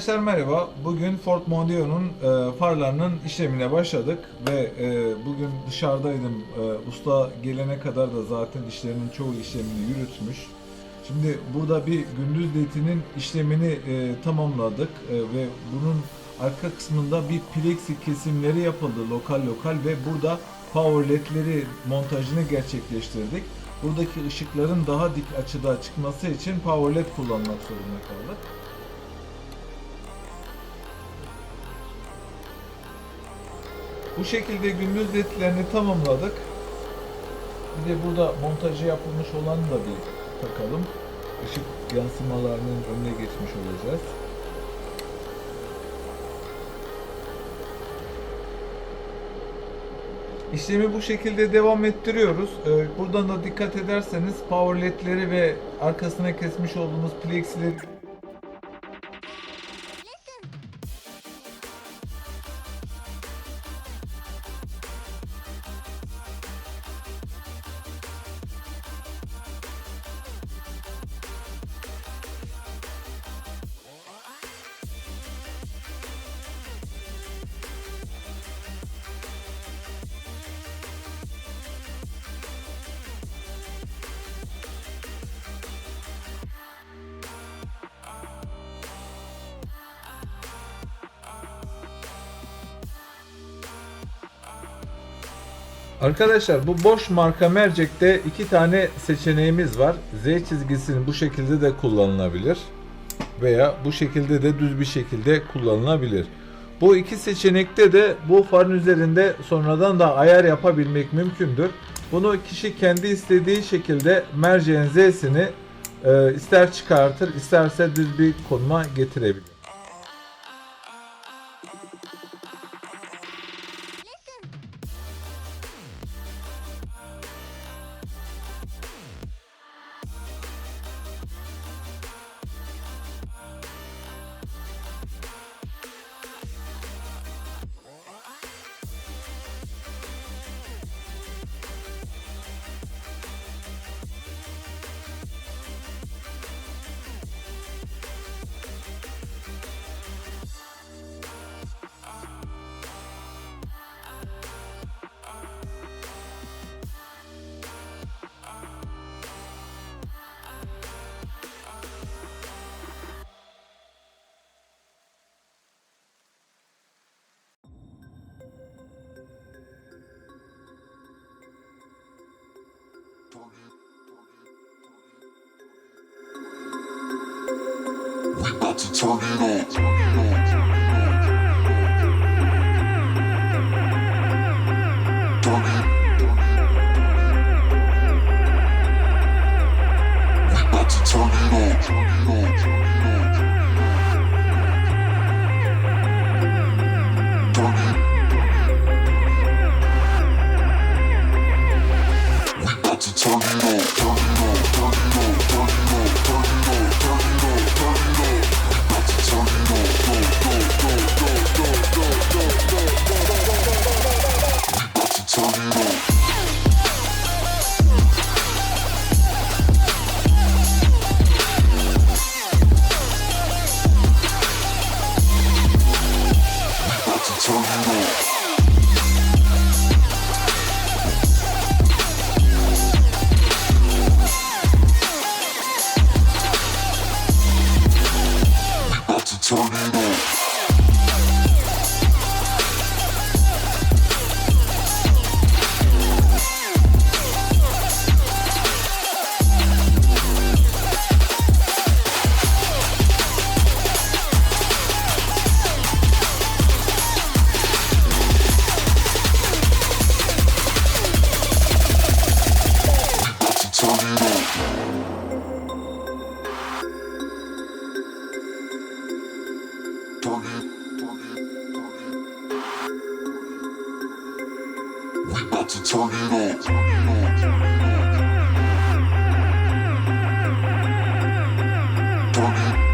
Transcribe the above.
Arkadaşlar merhaba. Bugün Ford Mondeo'nun e, farlarının işlemine başladık ve e, bugün dışarıdaydım. E, usta gelene kadar da zaten işlerinin çoğu işlemini yürütmüş. Şimdi burada bir gündüz ledinin işlemini e, tamamladık e, ve bunun arka kısmında bir plexi kesimleri yapıldı lokal lokal ve burada power ledleri montajını gerçekleştirdik. Buradaki ışıkların daha dik açıda çıkması için power led kullanmak zorunda kaldık. Bu şekilde gündüz ledlerini tamamladık. Bir de burada montajı yapılmış olanı da bir takalım. Işık yansımalarının önüne geçmiş olacağız. İşlemi bu şekilde devam ettiriyoruz. Ee, Buradan da dikkat ederseniz power ledleri ve arkasına kesmiş olduğumuz plexileri Arkadaşlar bu boş marka mercekte iki tane seçeneğimiz var. Z çizgisini bu şekilde de kullanılabilir. Veya bu şekilde de düz bir şekilde kullanılabilir. Bu iki seçenekte de bu farın üzerinde sonradan da ayar yapabilmek mümkündür. Bunu kişi kendi istediği şekilde merceğin Z'sini e, ister çıkartır isterse düz bir konuma getirebilir. To turn it on. Turn it. We about to turn it on. Turn it. To turn it on. Turn it on. Turn it on. Turn it on. Turn it on. So turn it up. Turn it up.